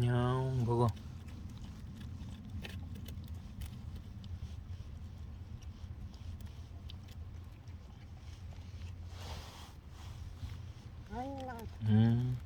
안녕. 먹어 음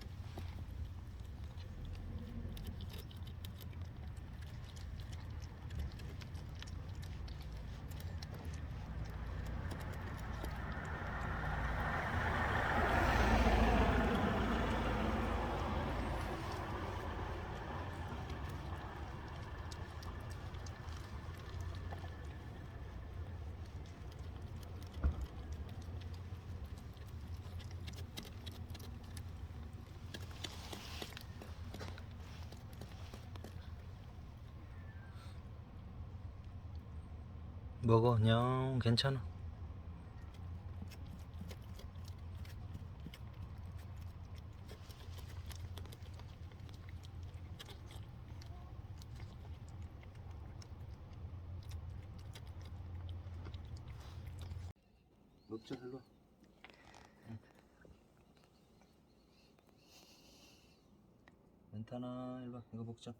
먹어 안녕 괜찮아 먹자 일로. 괜찮아 일로 와. 이거 먹자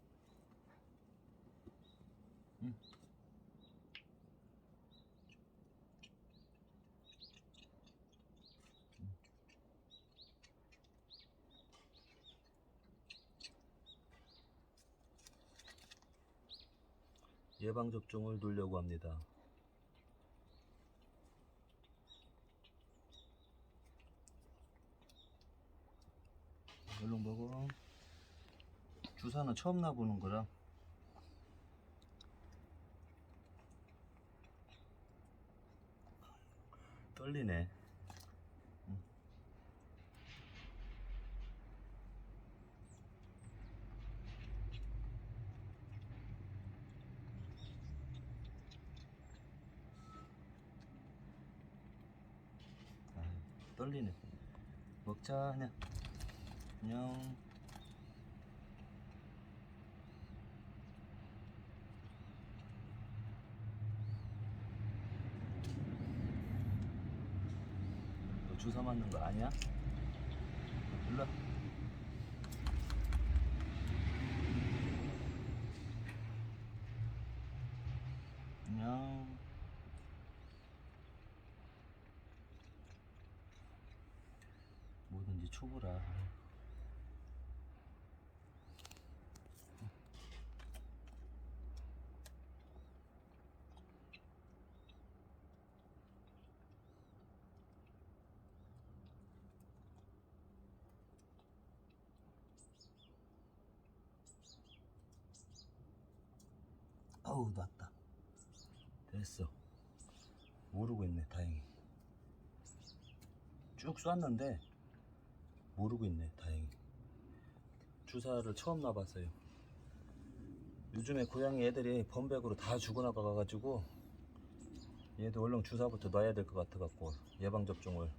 예방접종을 놓으려고 합니다. 얼른 먹어. 주사는 처음 놔보는 거라. 떨리네. 떨리네. 먹자 그냥. 안녕. 너 주사 맞는 거 아니야? 일로 와. 안녕. 초보라. 아우 놨다. 됐어. 모르고 있네 다행히. 쭉 쐈는데 모르고 있네 다행히. 주사를 처음 놔봤어요. 요즘에 고양이 애들이 범백으로 다 죽어나가가지고 얘도 얼른 주사부터 놔야 될 것 같아갖고 예방접종을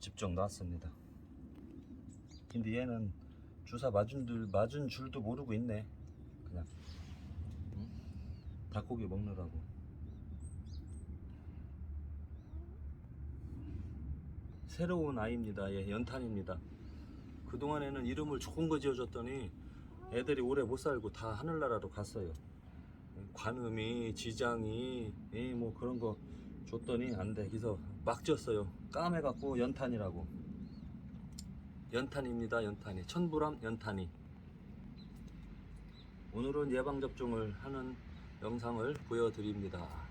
직접 놨습니다. 근데 얘는 주사 맞은 줄 맞은 줄도 모르고 있네. 그냥 응? 닭고기 먹느라고. 새로운 아이입니다. 예, 연탄입니다. 그동안에는 이름을 좋은 거 지어줬더니 애들이 오래 못 살고 다 하늘나라로 갔어요. 관음이, 지장이, 예, 뭐 그런 거 줬더니 안 돼. 그래서 막 지었어요. 까매갖고 연탄이라고. 연탄입니다. 연탄이. 천부람 연탄이. 오늘은 예방접종을 하는 영상을 보여드립니다.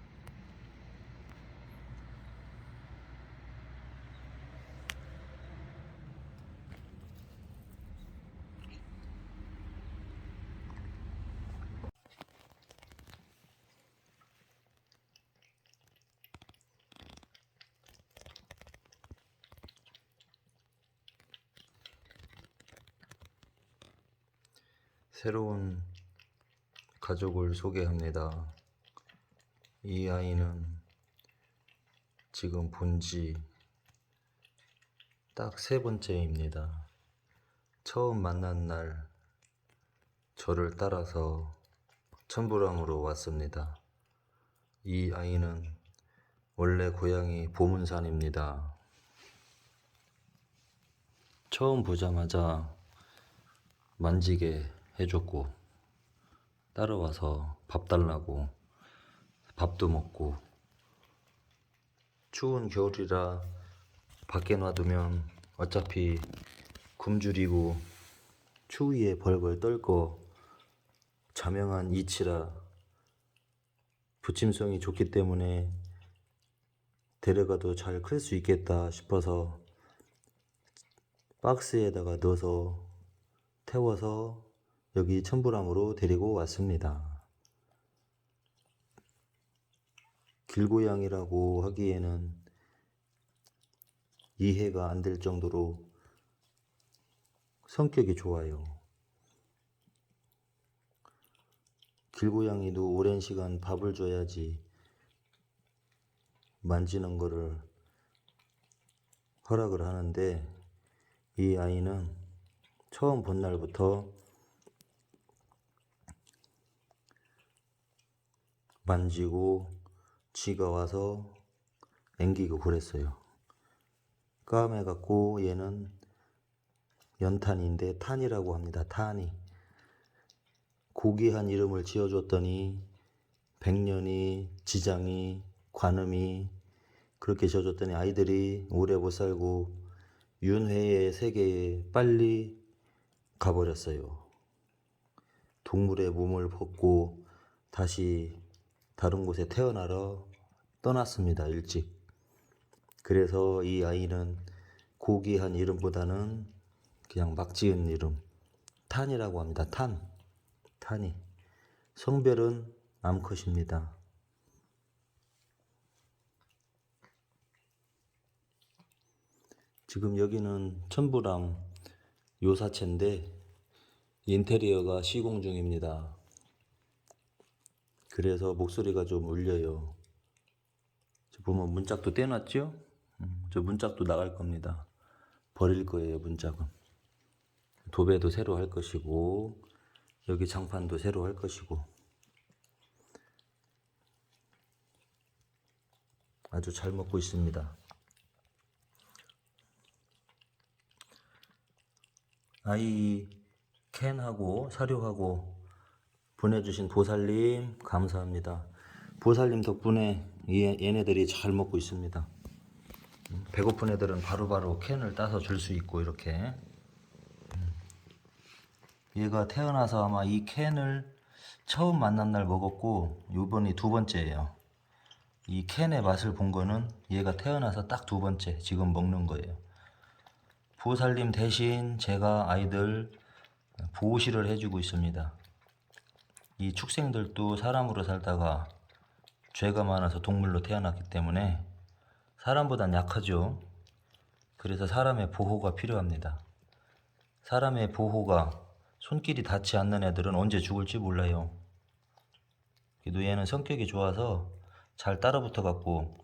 새로운 가족을 소개합니다. 이 아이는 지금 본지 딱 세 번째입니다. 처음 만난 날 저를 따라서 천부람으로 왔습니다. 이 아이는 원래 고향이 보문산입니다. 처음 보자마자 만지게 해줬고 따라와서 밥 달라고 밥도 먹고 추운 겨울이라 밖에 놔두면 어차피 굶주리고 추위에 벌벌 떨고 자명한 이치라 부침성이 좋기 때문에 데려가도 잘 클 수 있겠다 싶어서 박스에다가 넣어서 태워서 여기 천부람으로 데리고 왔습니다. 길고양이라고 하기에는 이해가 안 될 정도로 성격이 좋아요. 길고양이도 오랜 시간 밥을 줘야지 만지는 거를 허락을 하는데 이 아이는 처음 본 날부터 만지고 지가 와서 앵기고 그랬어요. 까매갖고 얘는 연탄인데 탄이라고 합니다. 탄이. 고귀한 이름을 지어줬더니 백년이, 지장이, 관음이 그렇게 지어줬더니 아이들이 오래 못 살고 윤회의 세계에 빨리 가버렸어요. 동물의 몸을 벗고 다시 다른 곳에 태어나러 떠났습니다. 일찍. 그래서 이 아이는 고귀한 이름보다는 그냥 막 지은 이름 탄이라고 합니다. 탄. 탄이. 성별은 암컷입니다. 지금 여기는 천부람 요사체인데 인테리어가 시공 중입니다. 그래서 목소리가 좀 울려요. 저 보면 문짝도 떼놨죠? 음, 저 문짝도 나갈 겁니다. 버릴 거예요, 문짝은. 도배도 새로 할 것이고, 여기 장판도 새로 할 것이고. 아주 잘 먹고 있습니다. 아이 캔하고 사료하고 보내주신 보살님 감사합니다. 보살님 덕분에 얘, 얘네들이 잘 먹고 있습니다. 음, 배고픈 애들은 바로 바로 캔을 따서 줄 수 있고 이렇게 음. 얘가 태어나서 아마 이 캔을 처음 만난 날 먹었고 요번이 두 번째예요. 이 캔의 맛을 본 거는 얘가 태어나서 딱 두 번째 지금 먹는 거예요. 보살님 대신 제가 아이들 보호실을 해주고 있습니다. 이 축생들도 사람으로 살다가 죄가 많아서 동물로 태어났기 때문에 사람보단 약하죠. 그래서 사람의 보호가 필요합니다. 사람의 보호가 손길이 닿지 않는 애들은 언제 죽을지 몰라요. 그래도 얘는 성격이 좋아서 잘 따라붙어 갖고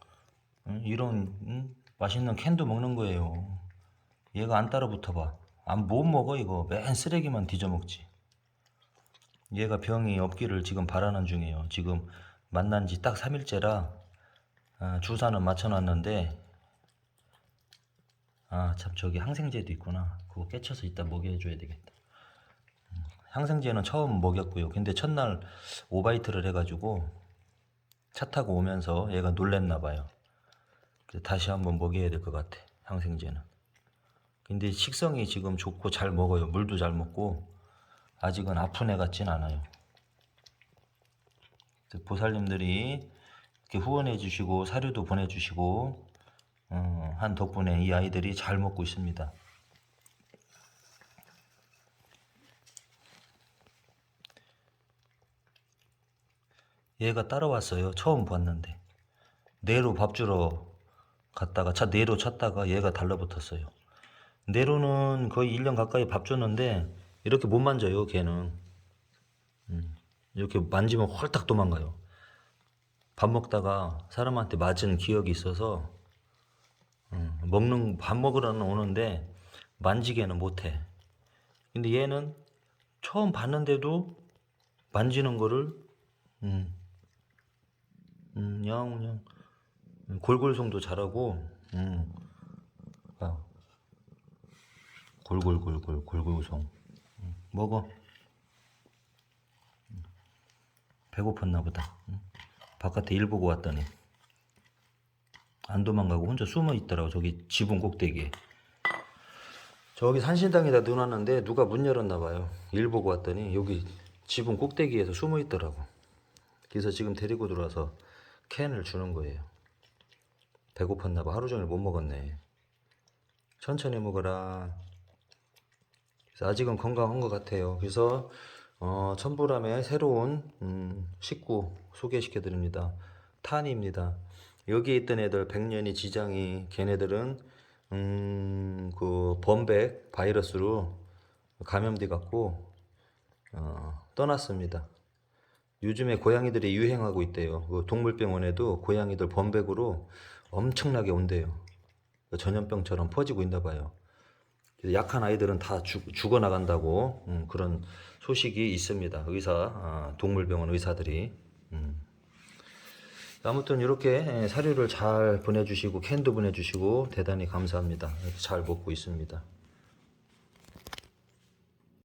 응? 이런 응? 맛있는 캔도 먹는 거예요. 얘가 안 따라붙어 봐. 안 못 먹어 이거. 맨 쓰레기만 뒤져 먹지. 얘가 병이 없기를 지금 바라는 중이에요. 지금 만난 지 딱 3일째라 아, 주사는 맞춰놨는데 아 참 저기 항생제도 있구나. 그거 깨쳐서 이따 먹여줘야 되겠다. 음, 항생제는 처음 먹였고요. 근데 첫날 오바이트를 해가지고 차 타고 오면서 얘가 놀랬나 봐요. 다시 한번 먹여야 될 것 같아. 항생제는. 근데 식성이 지금 좋고 잘 먹어요. 물도 잘 먹고 아직은 아픈 애 같진 않아요. 보살님들이 이렇게 후원해 주시고 사료도 보내주시고 어, 한 덕분에 이 아이들이 잘 먹고 있습니다. 얘가 따라왔어요. 처음 봤는데 내로 밥 주러 갔다가 차 내로 쳤다가 얘가 달라붙었어요. 내로는 거의 1년 가까이 밥 줬는데 이렇게 못 만져요 걔는. 음, 이렇게 만지면 홀딱 도망가요. 밥 먹다가 사람한테 맞은 기억이 있어서 음, 먹는 밥 먹으러는 오는데 만지게는 못해. 근데 얘는 처음 봤는데도 만지는 거를 음, 음, 그냥 그냥 음, 골골송도 잘하고 음, 아, 골골골골 골골송. 응, 먹어 배고팠나 보다. 응? 바깥에 일 보고 왔더니 안 도망가고 혼자 숨어 있더라고 저기 지붕 꼭대기에. 저기 산신당에다 넣어놨는데 누가 문 열었나 봐요. 일 보고 왔더니 여기 지붕 꼭대기에서 숨어 있더라고. 그래서 지금 데리고 들어와서 캔을 주는 거예요. 배고팠나 봐. 하루 종일 못 먹었네. 천천히 먹어라. 그래서 아직은 건강한 것 같아요. 그래서 어, 천부람의 새로운 음, 식구 소개시켜 드립니다. 탄입니다. 여기에 있던 애들 백년이 지장이 걔네들은 음, 그 범백 바이러스로 감염돼 갖고 어, 떠났습니다. 요즘에 고양이들이 유행하고 있대요. 그 동물병원에도 고양이들 범백으로 엄청나게 온대요. 그 전염병처럼 퍼지고 있나 봐요. 약한 아이들은 다 죽, 죽어 나간다고 음, 그런 소식이 있습니다. 의사, 아, 동물병원 의사들이. 음. 아무튼 이렇게 사료를 잘 보내주시고 캔도 보내주시고 대단히 감사합니다. 잘 먹고 있습니다.